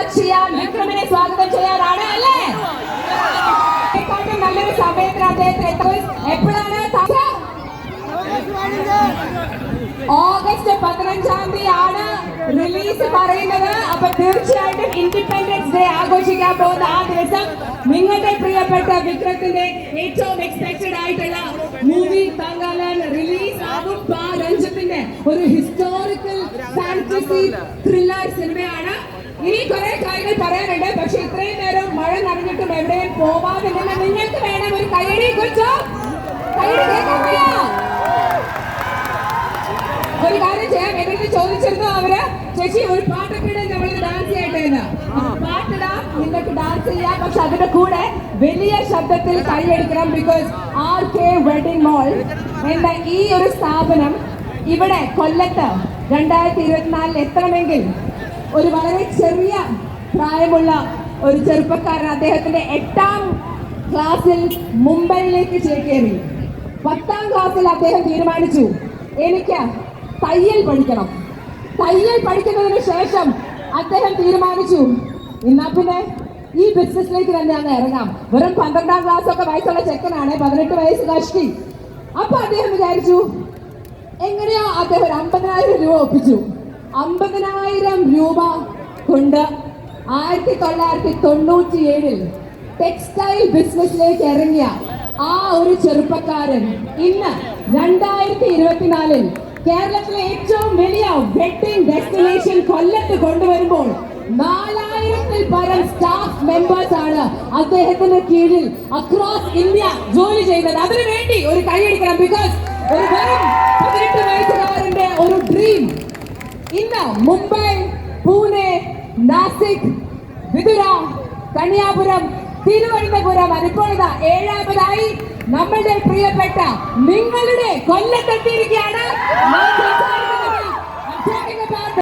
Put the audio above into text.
Start ചെയ്യാം. വിക്രമിനെ സ്വാഗതം ചെയ്യാനാണ് അല്ലേ? നല്ലൊരു സമയത്തിന് അദ്ദേഹത്തെ. എപ്പോഴാണ്? ഓഗസ്റ്റ് പതിനഞ്ചാം തീയതി ആണ് റിലീസ് പറയുന്നത്. അപ്പൊ തീർച്ചയായിട്ടും ഇൻഡിപെൻഡൻസ് ഡേ ആഘോഷിക്കാൻ പോകുന്ന ആ ദിവസം നിങ്ങളുടെ പ്രിയപ്പെട്ട വിക്രത്തിന്റെ ഏറ്റവും എക്സ്പെക്റ്റഡ് ആയിട്ടുള്ള മൂവി തങ്കാലൻ റിലീസ് ആകും. രഞ്ജിത്തിന്റെ ഒരു ഹിസ്റ്റോറിക്കൽ ഫാന്റസി ത്രില്ലർ സിനിമയാണ് ഇനി കുറെ കാര്യങ്ങൾ പറയാനുണ്ട്. പക്ഷെ ഇത്രയും നേരം മഴ നനഞ്ഞിട്ടും എവിടെയും പോവാതെ നിങ്ങൾക്ക് വേണം ഒരു കയ്യടി കുറിച്ചോ? ഒരു കാര്യം ചെയ്യാം. എന്നിട്ട് ചോദിച്ചിരുന്നു അവർ ചേച്ചി ഒരു പാട്ടൊക്കെ നമ്മൾ ഡാൻസ് ചെയ്യട്ടെ പാട്ടിടാം നിങ്ങൾക്ക് ഡാൻസ് ചെയ്യാം. പക്ഷെ അതിന്റെ കൂടെ വലിയ ശബ്ദത്തിൽ കൈയടിക്കണം because R K wedding mall എന്ന ഈ ഒരു സ്ഥാപനം ഇവിടെ കൊല്ലത്ത് രണ്ടായിരത്തി ഇരുപത്തിനാലിൽ എത്തണമെങ്കിൽ ഒരു വളരെ ചെറിയ പ്രായമുള്ള ഒരു ചെറുപ്പക്കാരൻ അദ്ദേഹത്തിന്റെ എട്ടാം ക്ലാസ്സിൽ മുംബൈയിലേക്ക് ചേക്കേറി. പത്താം ക്ലാസ്സിൽ അദ്ദേഹം തീരുമാനിച്ചു എനിക്ക് തയ്യൽ പഠിക്കണം. തയ്യൽ പഠിക്കുന്നതിന് ശേഷം അദ്ദേഹം തീരുമാനിച്ചു എന്നാ പിന്നെ ഈ ബിസിനസ്സിലേക്ക് തന്നെ അങ്ങ് ഇറങ്ങാം. വെറും പന്ത്രണ്ടാം ക്ലാസ് ഒക്കെ വയസ്സുള്ള ചെക്കനാണ് പതിനെട്ട് വയസ്സ് കഷ്ടി. അപ്പൊ അദ്ദേഹം വിചാരിച്ചു എങ്ങനെയോ അദ്ദേഹം ഒരു അമ്പതിനായിരം രൂപ ഒപ്പിച്ചു? അമ്പതിനായിരം രൂപ കൊണ്ട് ആയിരത്തി തൊള്ളായിരത്തി തൊണ്ണൂറ്റി ഏഴിൽ ടെക്സ്റ്റൈൽ ബിസിനസ്സിലേക്ക് ഇറങ്ങിയ ആ ഒരു ചെറുപ്പക്കാരൻ ഇന്ന് രണ്ടായിരത്തി ഇരുപത്തിനാലിൽ കേരളത്തിലെ ഏറ്റവും വലിയ വെഡിങ് ഡെസ്റ്റിനേഷൻ കൊല്ലത്ത് കൊണ്ടുവരുമ്പോൾ നാലായിരത്തിൽ പരം സ്റ്റാഫ് മെമ്പേഴ്സ് ആണ് അദ്ദേഹത്തിന് കീഴിൽ അക്രോസ് ഇന്ത്യ ജോലി ചെയ്യുന്നത് അതിനു വേണ്ടി ഒരു കൈയടിക്കണം ബിക്കോസ് ഒരു വെറും പതിനെട്ട് വയസ്സുകാരന്റെ ഒരു ഡ്രീം ഇന്ന് മുംബൈ പൂനെ നാസിക് വിതുര കന്യാപുരം തിരുവനന്തപുരം അനുക്കോളത ഏഴാമതായി നമ്മളുടെ പ്രിയപ്പെട്ട നിങ്ങളുടെ കൊല്ലത്തെത്തിയിരിക്കുകയാണ്.